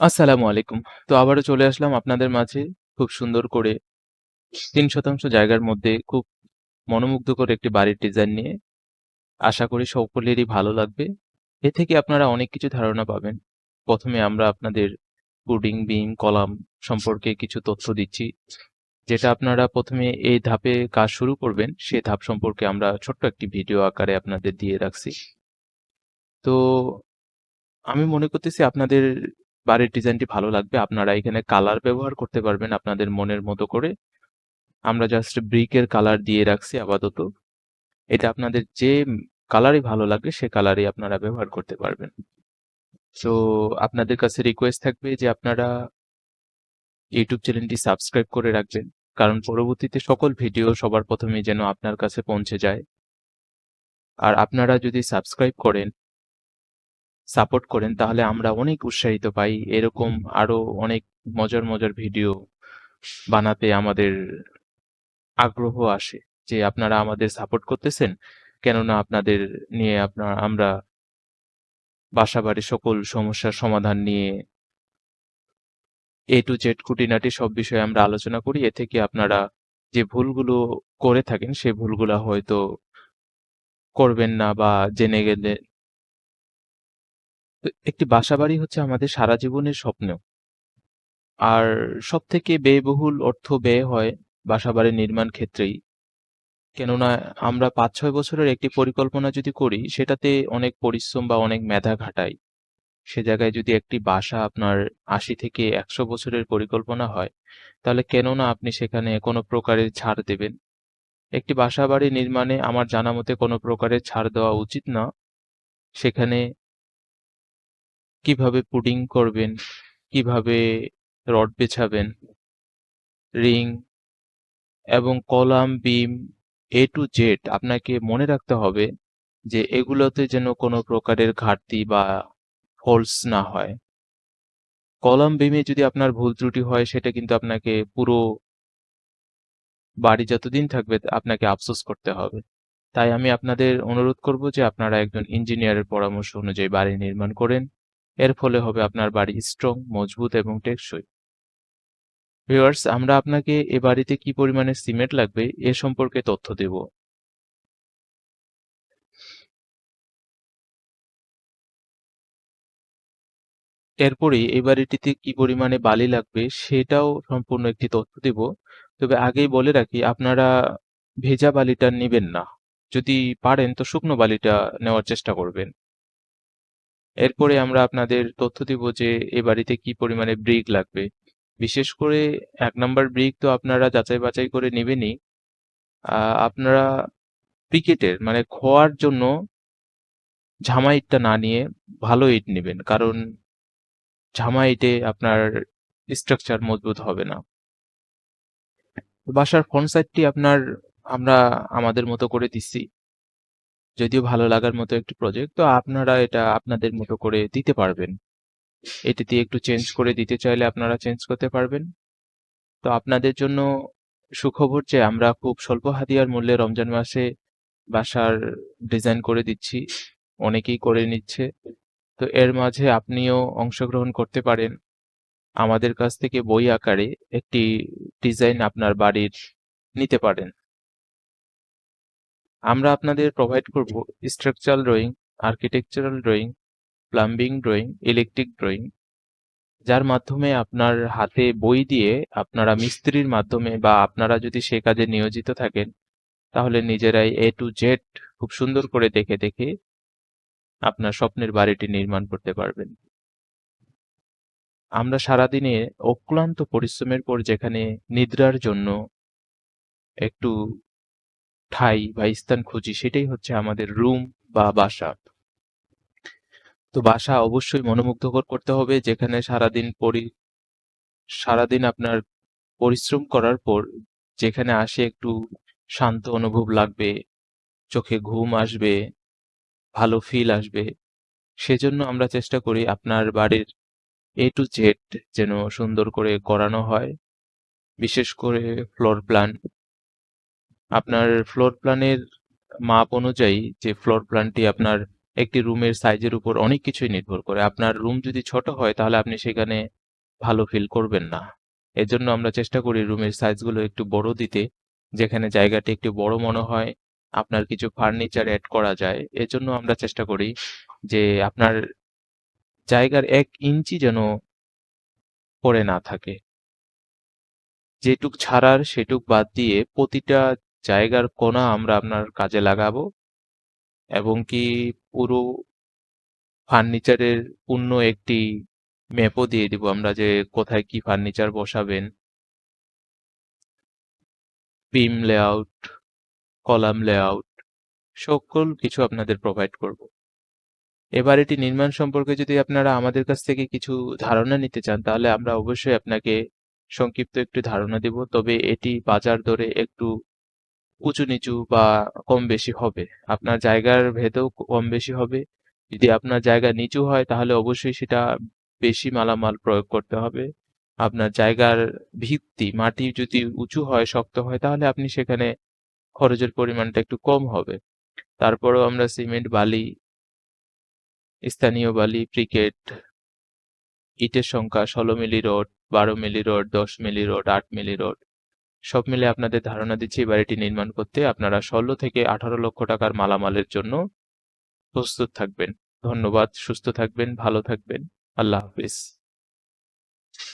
আসসালামু আলাইকুম। তো আবারও চলে আসলাম আপনাদের মাঝে খুব সুন্দর করে তিন শতাংশ জায়গার মধ্যে খুব মনোমুগ্ধকর একটি বাড়ির ডিজাইন নিয়ে। আশা করি সকলেরই ভালো লাগবে। এ থেকে আপনারা অনেক কিছু ধারণা পাবেন। প্রথমে আমরা আপনাদের পুডিং, বিম, কলাম সম্পর্কে কিছু তথ্য দিচ্ছি। যেটা আপনারা প্রথমে এই ধাপে কাজ শুরু করবেন, সে ধাপ সম্পর্কে আমরা ছোট্ট একটি ভিডিও আকারে আপনাদের দিয়ে রাখছি। তো আমি মনে করতেছি আপনাদের বাড়ির ডিজাইনটি ভালো লাগবে। আপনারা এখানে কালার ব্যবহার করতে পারবেন আপনাদের মনের মতো করে। আমরা জাস্ট ব্রিকের কালার দিয়ে রাখছি আপাতত। এটা আপনাদের যে কালারই ভালো লাগবে, সে কালারই আপনারা ব্যবহার করতে পারবেন। সো আপনাদের কাছে রিকোয়েস্ট থাকবে যে আপনারা ইউটিউব চ্যানেলটি সাবস্ক্রাইব করে রাখবেন। কারণ পরবর্তীতে সকল ভিডিও সবার ১ম এই যেন আপনার কাছে পৌঁছে যায়। আর আপনারা যদি সাবস্ক্রাইব করেন সাপোর্ট করেন তাহলে আমরা অনেক উৎসাহিত পাই। এরকম আরও অনেক মজার, মজার ভিডিও বানাতে আমাদের আগ্রহ আসে। যে আপনারা আমাদের সাপোর্ট করতেছেন। কেননা আপনাদের নিয়ে আপনার আমরা বাসাবাড়ির সকল সমস্যার সমাধান নিয়ে এ টু জেড খুঁটিনাটি সব বিষয়ে আমরা আলোচনা করি। এ থেকে আপনারা যে ভুলগুলো করে থাকেন সে ভুলগুলো হয়তো করবেন না বা জেনে গেলে তো একটি বাসাবাড়ি হচ্ছে আমাদের সারা জীবনের স্বপ্ন। আর সবথেকে ব্যয়বহুল অর্থ ব্যয় হয় বাসাবাড়ি নির্মাণ ক্ষেত্রেই। কেননা আমরা ৫-৬ বছরের একটি পরিকল্পনা যদি করি সেটাতে অনেক পরিশ্রম বা অনেক মেধা খাটাই। সে জায়গায় যদি একটি বাসা আপনার ৮০ থেকে ১০০ বছরের পরিকল্পনা হয়, তাহলে কেন না আপনি সেখানে কোনো প্রকারের ছাড় দেবেন? একটি বাসাবাড়ি নির্মাণে আমার জানা মতে কোনো প্রকারের ছাড় দেওয়া উচিত না। সেখানে কীভাবে পুডিং করবেন, কীভাবে রড বেছাবেন, রিং এবং column, beam A to Z আপনাকে মনে রাখতে হবে যে এগুলোতে যেন কোনো প্রকারের ঘাটতি বা ফলস না হয়। কলাম, বিমে যদি আপনার ভুল ত্রুটি হয় সেটা কিন্তু আপনাকে পুরো বাড়ি যতদিন থাকবে আপনাকে আফসোস করতে হবে। তাই আমি আপনাদের অনুরোধ করব যে আপনারা একজন ইঞ্জিনিয়ারের পরামর্শ অনুযায়ী বাড়ি নির্মাণ করেন। এর ফলে হবে আপনার বাড়ি স্ট্রং, মজবুত এবং টেকসই। ভিউয়ার্স আমরা আপনাকে এ বাড়িতে কি পরিমাণে সিমেন্ট লাগবে এ সম্পর্কে তথ্য দেব। এরপরেই এই বাড়িটিতে কি পরিমাণে বালি লাগবে সেটাও সম্পূর্ণ একটি তথ্য দেব। তবে আগেই বলে রাখি আপনারা ভেজা বালিটা নিবেন না। যদি পারেন তো শুকনো বালিটা নেওয়ার চেষ্টা করবেন। এরপরে আমরা আপনাদের তথ্য দিব যে এ বাড়িতে কি পরিমাণে ব্রিক লাগবে। বিশেষ করে এক নাম্বার ব্রিক তো আপনারা যাচাই-বাছাই করে নিবেনই। আপনারা ব্রিকেটের মানে খোয়ার জন্য ঝামা ইটটা না নিয়ে ভালো ইট নিবেন। কারণ ঝামা ইটে আপনার স্ট্রাকচার মজবুত হবে না। বাসার ফ্রন্ট সাইডটি আপনার, আমরা আমাদের মতো করে দিচ্ছি। যদিও ভালো লাগার মতো একটি প্রজেক্ট তো আপনারা এটা আপনাদের মতো করে দিতে পারবেন। এটিতে একটু চেঞ্জ করে দিতে চাইলে আপনারা চেঞ্জ করতে পারবেন। তো আপনাদের জন্য সুখবর যে আমরা খুব স্বল্প হাতিয়ার মূল্যে রমজান মাসে বাসার ডিজাইন করে দিচ্ছি। অনেকেই করে নিচ্ছে। তো এর মাঝে আপনিও অংশগ্রহণ করতে পারেন। আমাদের কাছ থেকে বই আকারে একটি ডিজাইন আপনার বাড়ির নিতে পারেন। আমরা আপনাদের প্রোভাইড করব structural drawing, architectural drawing, plumbing drawing, electric drawing. যার মাধ্যমে আপনার হাতে বই দিয়ে আপনারা মিস্ত্রির মাধ্যমে বা আপনারা যদি সে কাজে নিয়োজিত থাকেন, তাহলে নিজেরাই এ টু জেড খুব সুন্দর করে দেখে, দেখে আপনার স্বপ্নের বাড়িটি নির্মাণ করতে পারবেন। আমরা সারাদিনে অক্লান্ত পরিশ্রমের পর যেখানে নিদ্রার জন্য একটু ঠাঁই বা স্থান খুঁজি সেটাই হচ্ছে আমাদের রুম বা বাসা। তো বাসা অবশ্যই মনোমুগ্ধকর করতে হবে যেখানে সারাদিন পরি সারাদিন আপনার পরিশ্রম করার পর যেখানে আসে একটু শান্ত অনুভব লাগবে, চোখে ঘুম আসবে, ভালো ফিল আসবে। সেজন্য আমরা চেষ্টা করি আপনার বাড়ির এ টু জেড যেন সুন্দর করে করানো হয়। বিশেষ করে ফ্লোর প্ল্যান। আপনার ফ্লোর প্ল্যানের মাপ অনুযায়ী যে ফ্লোর প্ল্যানটি আপনার একটি রুমের সাইজের উপর অনেক কিছুই নির্ভর করে। আপনার রুম যদি ছোট হয় তাহলে আপনি সেখানে ভালো ফিল করবেন না। এজন্য আমরা চেষ্টা করি রুমের সাইজগুলো একটু বড় দিতে, যেখানে জায়গাটি একটু বড় মনে হয়, আপনার কিছু ফার্নিচার অ্যাড করা যায়। এজন্য আমরা চেষ্টা করি যে আপনার জায়গার এক ইঞ্চি যেন পড়ে না থাকে। যেটুক ছাড়ার সেটুক বাদ দিয়ে প্রতিটা জায়গার কোণা আমরা আপনার কাজে লাগাবো এবং কি পুরো ফার্নিচারের পূর্ণ একটি ম্যাপও দিয়ে দিব আমরা যে কোথায় কি ফার্নিচার বসাবেন। বিম লেআউট, কলাম লেআউট সকল কিছু আপনাদের প্রোভাইড করব। এবার এটি নির্মাণ সম্পর্কে যদি আপনারা আমাদের কাছ থেকে কিছু ধারণা নিতে চান তাহলে আমরা অবশ্যই আপনাকে সংক্ষিপ্ত একটি ধারণা দিব। তবে এটি বাজার দরে একটু উঁচু-নিচু বা কম বেশি হবে। আপনার জায়গার ভেদেও কম বেশি হবে। যদি আপনার জায়গা নিচু হয় তাহলে অবশ্যই সেটা বেশি মালামাল প্রয়োগ করতে হবে। আপনার জায়গার ভিত্তি, মাটি যদি উঁচু হয়, শক্ত হয় তাহলে আপনি সেখানে খরচের পরিমাণটা একটু কম হবে। তারপরেও আমরা সিমেন্ট, বালি, স্থানীয় বালি, ক্রিকেট ইটের সংখ্যা ১৬ milli rod, ১২ milli rod, ১০ milli rod, আট মিলি রড সব মিলে আপনাদের ধারণা দিচ্ছি এই বাড়িটি নির্মাণ করতে আপনারা ১৬ থেকে ১৮ লক্ষ টাকার মালামালের জন্য প্রস্তুত থাকবেন। ধন্যবাদ। সুস্থ থাকবেন, ভালো থাকবেন। আল্লাহ হাফেজ।